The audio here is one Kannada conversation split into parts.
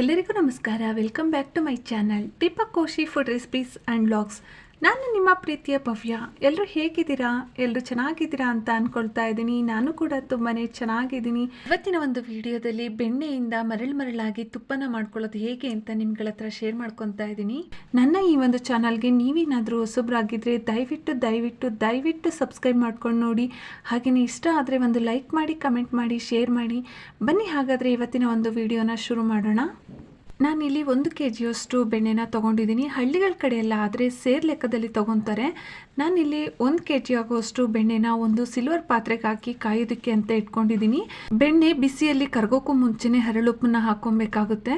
ಎಲ್ಲರಿಗೂ ನಮಸ್ಕಾರ. Welcome back to my channel Deepak Koshi food recipes and blogs ನಾನು ನಿಮ್ಮ ಪ್ರೀತಿಯ ಭವ್ಯ. ಎಲ್ಲರೂ ಹೇಗಿದ್ದೀರಾ? ಎಲ್ಲರೂ ಚೆನ್ನಾಗಿದ್ದೀರಾ ಅಂತ ಅಂದ್ಕೊಳ್ತಾ ಇದ್ದೀನಿ. ನಾನು ಕೂಡ ತುಂಬಾ ಚೆನ್ನಾಗಿದ್ದೀನಿ. ಇವತ್ತಿನ ಒಂದು ವಿಡಿಯೋದಲ್ಲಿ ಬೆಣ್ಣೆಯಿಂದ ಮರಳು ಮರಳಾಗಿ ತುಪ್ಪನ ಮಾಡ್ಕೊಳ್ಳೋದು ಹೇಗೆ ಅಂತ ನಿಮ್ಗಳ ಹತ್ರ ಶೇರ್ ಮಾಡ್ಕೊತಾ ಇದ್ದೀನಿ. ನನ್ನ ಈ ಒಂದು ಚಾನಲ್ಗೆ ನೀವೇನಾದರೂ ಹೊಸಬ್ರಾಗಿದ್ರೆ ದಯವಿಟ್ಟು ದಯವಿಟ್ಟು ದಯವಿಟ್ಟು ಸಬ್ಸ್ಕ್ರೈಬ್ ಮಾಡ್ಕೊಂಡು ನೋಡಿ. ಹಾಗೆಯೇ ಇಷ್ಟ ಆದರೆ ಒಂದು ಲೈಕ್ ಮಾಡಿ ಕಮೆಂಟ್ ಮಾಡಿ ಶೇರ್ ಮಾಡಿ. ಬನ್ನಿ ಹಾಗಾದರೆ ಇವತ್ತಿನ ಒಂದು ವಿಡಿಯೋನ ಶುರು ಮಾಡೋಣ. ನಾನಿಲ್ಲಿ ಒಂದು ಕೆ ಜಿಯಷ್ಟು ಬೆಣ್ಣೆನ ತೊಗೊಂಡಿದ್ದೀನಿ. ಹಳ್ಳಿಗಳ ಕಡೆಯೆಲ್ಲ ಆದರೆ ಸೇರ್ ಲೆಕ್ಕದಲ್ಲಿ ತೊಗೊತಾರೆ. ನಾನಿಲ್ಲಿ ಒಂದು ಕೆ ಜಿ ಆಗುವಷ್ಟು ಬೆಣ್ಣೆನ ಒಂದು ಸಿಲ್ವರ್ ಪಾತ್ರೆಗೆ ಹಾಕಿ ಕಾಯೋದಕ್ಕೆ ಅಂತ ಇಟ್ಕೊಂಡಿದ್ದೀನಿ. ಬೆಣ್ಣೆ ಬಿಸಿಯಲ್ಲಿ ಕರಗೋಕ್ಕೂ ಮುಂಚೆನೇ ಹರಳುಪ್ಪನ್ನ ಹಾಕ್ಕೊಬೇಕಾಗುತ್ತೆ.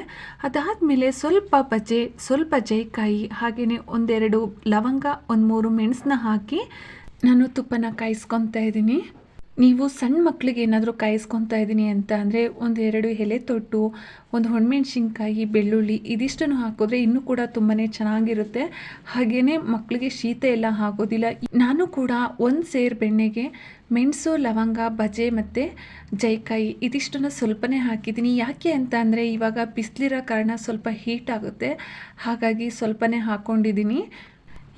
ಅದಾದಮೇಲೆ ಸ್ವಲ್ಪ ಬಜೆ, ಸ್ವಲ್ಪ ಜೈಕಾಯಿ ಹಾಗೆಯೇ ಒಂದೆರಡು ಲವಂಗ, ಒಂದು ಮೂರು ಮೆಣಸನ್ನ ಹಾಕಿ ನಾನು ತುಪ್ಪನ ಕಾಯಿಸ್ಕೊತಾ ಇದ್ದೀನಿ. ನೀವು ಸಣ್ಣ ಮಕ್ಕಳಿಗೆ ಏನಾದರೂ ಕಾಯಿಸ್ಕೊತಾ ಇದ್ದೀನಿ ಅಂತ ಅಂದರೆ ಒಂದು ಎರಡು ಎಲೆ ತೊಟ್ಟು, ಒಂದು ಹೊಣಮೆಣ್ಸಿನ್ಕಾಯಿ, ಬೆಳ್ಳುಳ್ಳಿ ಇದಿಷ್ಟನ್ನು ಹಾಕಿದ್ರೆ ಇನ್ನೂ ಕೂಡ ತುಂಬಾ ಚೆನ್ನಾಗಿರುತ್ತೆ. ಹಾಗೆಯೇ ಮಕ್ಕಳಿಗೆ ಶೀತ ಎಲ್ಲ ಆಗೋದಿಲ್ಲ. ನಾನು ಕೂಡ ಒಂದು ಸೇರು ಬೆಣ್ಣೆಗೆ ಮೆಣಸು, ಲವಂಗ, ಬಜೆ ಮತ್ತು ಜೈಕಾಯಿ ಇದಿಷ್ಟನ್ನು ಸ್ವಲ್ಪನೇ ಹಾಕಿದ್ದೀನಿ. ಯಾಕೆ ಅಂತ ಅಂದರೆ ಇವಾಗ ಬಿಸಿಲಿರೋ ಕಾರಣ ಸ್ವಲ್ಪ ಹೀಟ್ ಆಗುತ್ತೆ. ಹಾಗಾಗಿ ಸ್ವಲ್ಪನೇ ಹಾಕ್ಕೊಂಡಿದ್ದೀನಿ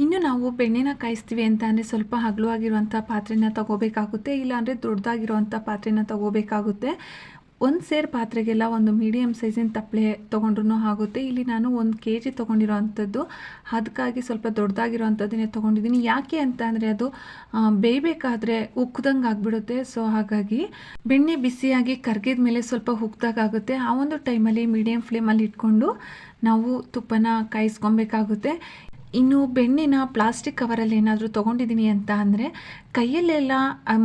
ಇನ್ನು ನಾವು ಬೆಣ್ಣೆನ ಕಾಯಿಸ್ತೀವಿ ಅಂತ ಅಂದರೆ ಸ್ವಲ್ಪ ಹಗಲವಾಗಿರುವಂಥ ಪಾತ್ರೆನ ತಗೋಬೇಕಾಗುತ್ತೆ ಇಲ್ಲಾಂದರೆ ದೊಡ್ಡದಾಗಿರುವಂಥ ಪಾತ್ರೆನ ತಗೋಬೇಕಾಗುತ್ತೆ. ಒಂದು ಸೇರ್ ಪಾತ್ರೆಗೆಲ್ಲ ಒಂದು ಮೀಡಿಯಮ್ ಸೈಜಿನ ತಪ್ಪಲೆ ತೊಗೊಂಡ್ರೂ ಆಗುತ್ತೆ. ಇಲ್ಲಿ ನಾನು ಒಂದು ಕೆ ಜಿ ತೊಗೊಂಡಿರೋ ಅಂಥದ್ದು ಅದಕ್ಕಾಗಿ ಸ್ವಲ್ಪ ದೊಡ್ಡದಾಗಿರೋವಂಥದ್ದನ್ನೇ ತೊಗೊಂಡಿದ್ದೀನಿ. ಯಾಕೆ ಅಂತ ಅಂದರೆ ಅದು ಬೇಯಬೇಕಾದ್ರೆ ಉಕ್ಕದಂಗೆ ಆಗಿಬಿಡುತ್ತೆ. ಸೊ ಹಾಗಾಗಿ ಬೆಣ್ಣೆ ಬಿಸಿಯಾಗಿ ಕರ್ಗಿದ ಮೇಲೆ ಸ್ವಲ್ಪ ಉಕ್ದಾಗುತ್ತೆ ಆ ಒಂದು ಟೈಮಲ್ಲಿ ಮೀಡಿಯಮ್ ಫ್ಲೇಮಲ್ಲಿ ಇಟ್ಕೊಂಡು ನಾವು ತುಪ್ಪನ ಕಾಯಿಸ್ಕೊಬೇಕಾಗುತ್ತೆ. ಇನ್ನು ಬೆಣ್ಣೆನ ಪ್ಲಾಸ್ಟಿಕ್ ಕವರಲ್ಲಿ ಏನಾದರೂ ತೊಗೊಂಡಿದ್ದೀನಿ ಅಂತ ಅಂದರೆ ಕೈಯಲ್ಲೆಲ್ಲ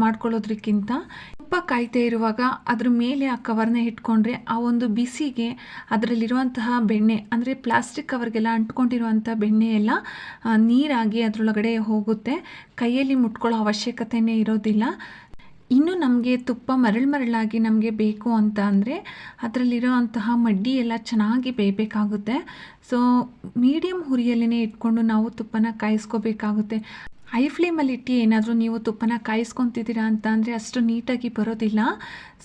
ಮಾಡ್ಕೊಳ್ಳೋದ್ರಕ್ಕಿಂತ ತುಪ್ಪ ಕಾಯ್ತಾ ಇರುವಾಗ ಅದ್ರ ಮೇಲೆ ಆ ಕವರ್ನ ಇಟ್ಕೊಂಡ್ರೆ ಆ ಒಂದು ಬಿಸಿಗೆ ಅದರಲ್ಲಿರುವಂತಹ ಬೆಣ್ಣೆ, ಅಂದರೆ ಪ್ಲಾಸ್ಟಿಕ್ ಕವರ್ಗೆಲ್ಲ ಅಂಟ್ಕೊಂಡಿರುವಂಥ ಬೆಣ್ಣೆ ಎಲ್ಲ ನೀರಾಗಿ ಅದರೊಳಗಡೆ ಹೋಗುತ್ತೆ. ಕೈಯಲ್ಲಿ ಮುಟ್ಕೊಳ್ಳೋ ಅವಶ್ಯಕತೆಯೇ ಇರೋದಿಲ್ಲ. ಇನ್ನು ನಮಗೆ ತುಪ್ಪ ಮರಳು ಮರಳಾಗಿ ನಮಗೆ ಬೇಕು ಅಂತ ಅಂದರೆ ಅದರಲ್ಲಿರೋ ಅಂತಹ ಮಡ್ಡಿ ಎಲ್ಲ ಚೆನ್ನಾಗಿ ಬೇಯಬೇಕಾಗುತ್ತೆ. ಸೊ ಮೀಡಿಯಮ್ ಹುರಿಯಲ್ಲೇ ಇಟ್ಕೊಂಡು ನಾವು ತುಪ್ಪನ ಕಾಯಿಸ್ಕೋಬೇಕಾಗುತ್ತೆ. ಹೈ ಫ್ಲೇಮಲ್ಲಿ ಇಟ್ಟು ಏನಾದರೂ ನೀವು ತುಪ್ಪನ ಕಾಯಿಸ್ಕೊತಿದ್ದೀರಾ ಅಂತ ಅಂದರೆ ಅಷ್ಟು ನೀಟಾಗಿ ಬರೋದಿಲ್ಲ.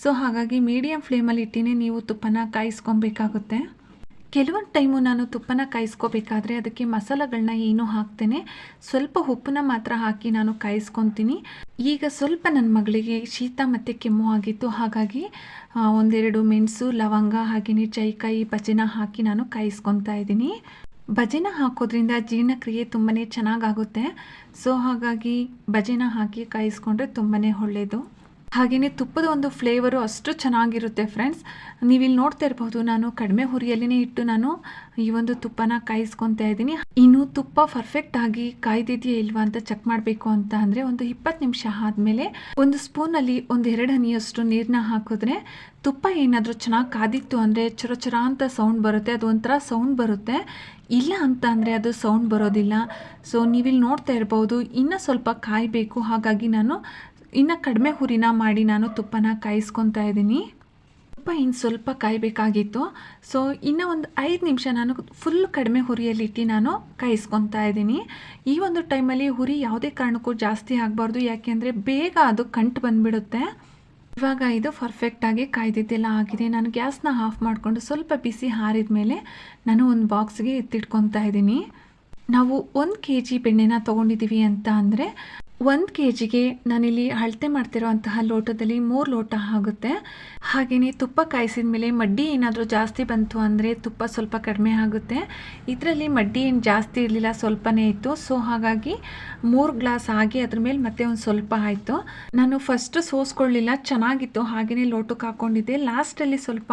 ಸೊ ಹಾಗಾಗಿ ಮೀಡಿಯಮ್ ಫ್ಲೇಮಲ್ಲಿ ಇಟ್ಟಿನೇ ನೀವು ತುಪ್ಪನ ಕಾಯಿಸ್ಕೊಬೇಕಾಗುತ್ತೆ. ಕೆಲವೊಂದು ಟೈಮು ನಾನು ತುಪ್ಪನ ಕಾಯಿಸ್ಕೋಬೇಕಾದ್ರೆ ಅದಕ್ಕೆ ಮಸಾಲೆಗಳನ್ನ ಏನೂ ಹಾಕ್ತೇನೆ. ಸ್ವಲ್ಪ ಉಪ್ಪನ್ನ ಮಾತ್ರ ಹಾಕಿ ನಾನು ಕಾಯಿಸ್ಕೊತೀನಿ. ಈಗ ಸ್ವಲ್ಪ ನನ್ನ ಮಗಳಿಗೆ ಶೀತ ಮತ್ತು ಕೆಮ್ಮು ಆಗಿತ್ತು. ಹಾಗಾಗಿ ಒಂದೆರಡು ಮೆಣಸು, ಲವಂಗ ಹಾಗೆಯೇ ಚೈಕಾಯಿ ಭಜನ ಹಾಕಿ ನಾನು ಕಾಯಿಸ್ಕೊತಾ ಇದ್ದೀನಿ. ಭಜನ ಹಾಕೋದ್ರಿಂದ ಜೀರ್ಣಕ್ರಿಯೆ ತುಂಬಾ ಚೆನ್ನಾಗಾಗುತ್ತೆ. ಸೊ, ಹಾಗಾಗಿ ಭಜನ ಹಾಕಿ ಕಾಯಿಸ್ಕೊಂಡ್ರೆ ತುಂಬಾ ಒಳ್ಳೆಯದು ಹಾಗೆಯೇ ತುಪ್ಪದ ಒಂದು ಫ್ಲೇವರು ಅಷ್ಟು ಚೆನ್ನಾಗಿರುತ್ತೆ ಫ್ರೆಂಡ್ಸ್ ನೀವಿಲ್ಲಿ ನೋಡ್ತಾ ಇರ್ಬೋದು ನಾನು ಕಡಿಮೆ ಹುರಿಯಲ್ಲಿನೇ ಇಟ್ಟು ನಾನು ಈ ಒಂದು ತುಪ್ಪನ ಕಾಯಿಸ್ಕೊತಾ ಇದ್ದೀನಿ. ಇನ್ನು ತುಪ್ಪ ಪರ್ಫೆಕ್ಟ್ ಆಗಿ ಕಾಯ್ದಿದೆಯಾ ಇಲ್ವಾ ಅಂತ ಚೆಕ್ ಮಾಡಬೇಕು ಅಂತ ಅಂದರೆ ಒಂದು ಇಪ್ಪತ್ತು ನಿಮಿಷ ಆದಮೇಲೆ ಒಂದು ಸ್ಪೂನಲ್ಲಿ ಒಂದು ಎರಡು ಹನಿಯಷ್ಟು ನೀರನ್ನ ಹಾಕಿದ್ರೆ ತುಪ್ಪ ಏನಾದರೂ ಚೆನ್ನಾಗಿ ಕಾದಿತ್ತು ಅಂದರೆ ಚರ ಚರ ಅಂತ ಸೌಂಡ್ ಬರುತ್ತೆ, ಅದು ಒಂಥರ ಸೌಂಡ್ ಬರುತ್ತೆ. ಇಲ್ಲ ಅಂತ ಅಂದರೆ ಅದು ಸೌಂಡ್ ಬರೋದಿಲ್ಲ. ಸೊ ನೀವಿಲ್ಲಿ ನೋಡ್ತಾ ಇರ್ಬೋದು ಇನ್ನೂ ಸ್ವಲ್ಪ ಕಾಯಬೇಕು. ಹಾಗಾಗಿ ನಾನು ಇನ್ನು ಕಡಿಮೆ ಹುರಿನ ಮಾಡಿ ನಾನು ತುಪ್ಪನ ಕಾಯಿಸ್ಕೊತಾ ಇದ್ದೀನಿ. ತುಪ್ಪ ಇನ್ನು ಸ್ವಲ್ಪ ಕಾಯಬೇಕಾಗಿತ್ತು. ಸೊ ಇನ್ನು ಒಂದು ಐದು ನಿಮಿಷ ನಾನು ಫುಲ್ ಕಡಿಮೆ ಹುರಿಯಲ್ಲಿಟ್ಟು ನಾನು ಕಾಯಿಸ್ಕೊತಾ ಇದ್ದೀನಿ. ಈ ಒಂದು ಟೈಮಲ್ಲಿ ಹುರಿ ಯಾವುದೇ ಕಾರಣಕ್ಕೂ ಜಾಸ್ತಿ ಆಗಬಾರ್ದು. ಯಾಕೆಂದರೆ ಬೇಗ ಅದು ಕಂಟು ಬಂದುಬಿಡುತ್ತೆ. ಇವಾಗ ಇದು ಪರ್ಫೆಕ್ಟಾಗಿ ಕಾಯ್ದಿದ್ದೆಲ್ಲ ಆಗಿದೆ. ನಾನು ಗ್ಯಾಸ್ನ ಆಫ್ ಮಾಡಿಕೊಂಡು ಸ್ವಲ್ಪ ಬಿಸಿ ಹಾರಿದ ಮೇಲೆ ನಾನು ಒಂದು ಬಾಕ್ಸ್ಗೆ ಎತ್ತಿಟ್ಕೊತಾ ಇದ್ದೀನಿ. ನಾವು ಒಂದು ಕೆ ಜಿ ಬೆಣ್ಣೆನ ತೊಗೊಂಡಿದ್ದೀವಿ ಅಂತ ಅಂದರೆ ಒಂದು ಕೆ ಜಿಗೆ ನಾನಿಲ್ಲಿ ಅಳತೆ ಮಾಡ್ತಿರೋಂತಹ ಲೋಟದಲ್ಲಿ ಮೂರು ಲೋಟ ಆಗುತ್ತೆ. ಹಾಗೆಯೇ ತುಪ್ಪ ಕಾಯಿಸಿದ ಮೇಲೆ ಮಡ್ಡಿ ಏನಾದರೂ ಜಾಸ್ತಿ ಬಂತು ಅಂದರೆ ತುಪ್ಪ ಸ್ವಲ್ಪ ಕಡಿಮೆ ಆಗುತ್ತೆ. ಇದರಲ್ಲಿ ಮಡ್ಡಿ ಏನು ಜಾಸ್ತಿ ಇರಲಿಲ್ಲ, ಸ್ವಲ್ಪನೇ ಇತ್ತು. ಸೊ ಹಾಗಾಗಿ ಮೂರು ಗ್ಲಾಸ್ ಆಗಿ ಅದ್ರ ಮೇಲೆ ಮತ್ತೆ ಒಂದು ಸ್ವಲ್ಪ ಆಯಿತು. ನಾನು ಫಸ್ಟ್ ಸೋಸ್ಕೊಳ್ಳಿಲ್ಲ, ಚೆನ್ನಾಗಿತ್ತು. ಹಾಗೆಯೇ ಲೋಟಕ್ಕೆ ಹಾಕ್ಕೊಂಡಿದ್ದೆ ಲಾಸ್ಟಲ್ಲಿ ಸ್ವಲ್ಪ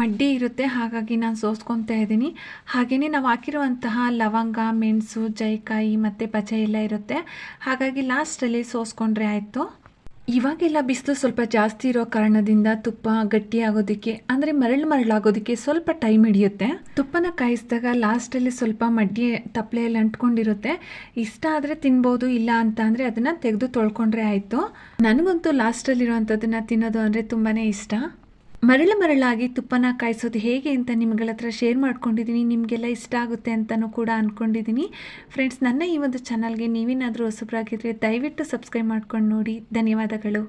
ಮಡ್ಡಿ ಇರುತ್ತೆ, ಹಾಗಾಗಿ ನಾನು ಸೋಸ್ಕೊತಾ ಇದ್ದೀನಿ. ಹಾಗೆಯೇ ನಾವು ಹಾಕಿರುವಂತಹ ಲವಂಗ, ಮೆಣಸು, ಜೈಕಾಯಿ ಮತ್ತು ಬಜೆ ಎಲ್ಲ ಇರುತ್ತೆ. ಹಾಗಾಗಿ ಲಾಸ್ಟಲ್ಲಿ ಸೋಸ್ಕೊಂಡ್ರೆ ಆಯಿತು. ಇವಾಗೆಲ್ಲ ಬಿಸಿಲು ಸ್ವಲ್ಪ ಜಾಸ್ತಿ ಇರೋ ಕಾರಣದಿಂದ ತುಪ್ಪ ಗಟ್ಟಿ ಆಗೋದಕ್ಕೆ ಅಂದರೆ ಮರಳು ಮರಳಾಗೋದಕ್ಕೆ ಸ್ವಲ್ಪ ಟೈಮ್ ಹಿಡಿಯುತ್ತೆ. ತುಪ್ಪನ ಕಾಯಿಸಿದಾಗ ಲಾಸ್ಟಲ್ಲಿ ಸ್ವಲ್ಪ ಮಡ್ಡಿ ತಪ್ಪಲೆಯಲ್ಲಿ ಅಂಟ್ಕೊಂಡಿರುತ್ತೆ. ಇಷ್ಟ ಆದರೆ ತಿನ್ಬೋದು, ಇಲ್ಲ ಅಂತ ಅಂದರೆ ಅದನ್ನು ತೆಗೆದು ತೊಳ್ಕೊಂಡ್ರೆ ಆಯಿತು. ನನಗಂತೂ ಲಾಸ್ಟಲ್ಲಿರುವಂಥದ್ದನ್ನು ತಿನ್ನೋದು ಅಂದರೆ ತುಂಬಾ ಇಷ್ಟ. ಮರಳು ಮರಳಾಗಿ ತುಪ್ಪನ ಕಾಯಿಸೋದು ಹೇಗೆ ಅಂತ ನಿಮ್ಗಳ ಹತ್ರ ಶೇರ್ ಮಾಡ್ಕೊಂಡಿದ್ದೀನಿ. ನಿಮಗೆಲ್ಲ ಇಷ್ಟ ಆಗುತ್ತೆ ಅಂತಲೂ ಕೂಡ ಅಂದ್ಕೊಂಡಿದ್ದೀನಿ ಫ್ರೆಂಡ್ಸ್ ನನ್ನ ಈ ಒಂದು ಚಾನಲ್ಗೆ ನೀವೇನಾದರೂ ಹೊಸಬ್ರಾಗಿದ್ದರೆ ದಯವಿಟ್ಟು ಸಬ್ಸ್ಕ್ರೈಬ್ ಮಾಡ್ಕೊಂಡು ನೋಡಿ. ಧನ್ಯವಾದಗಳು.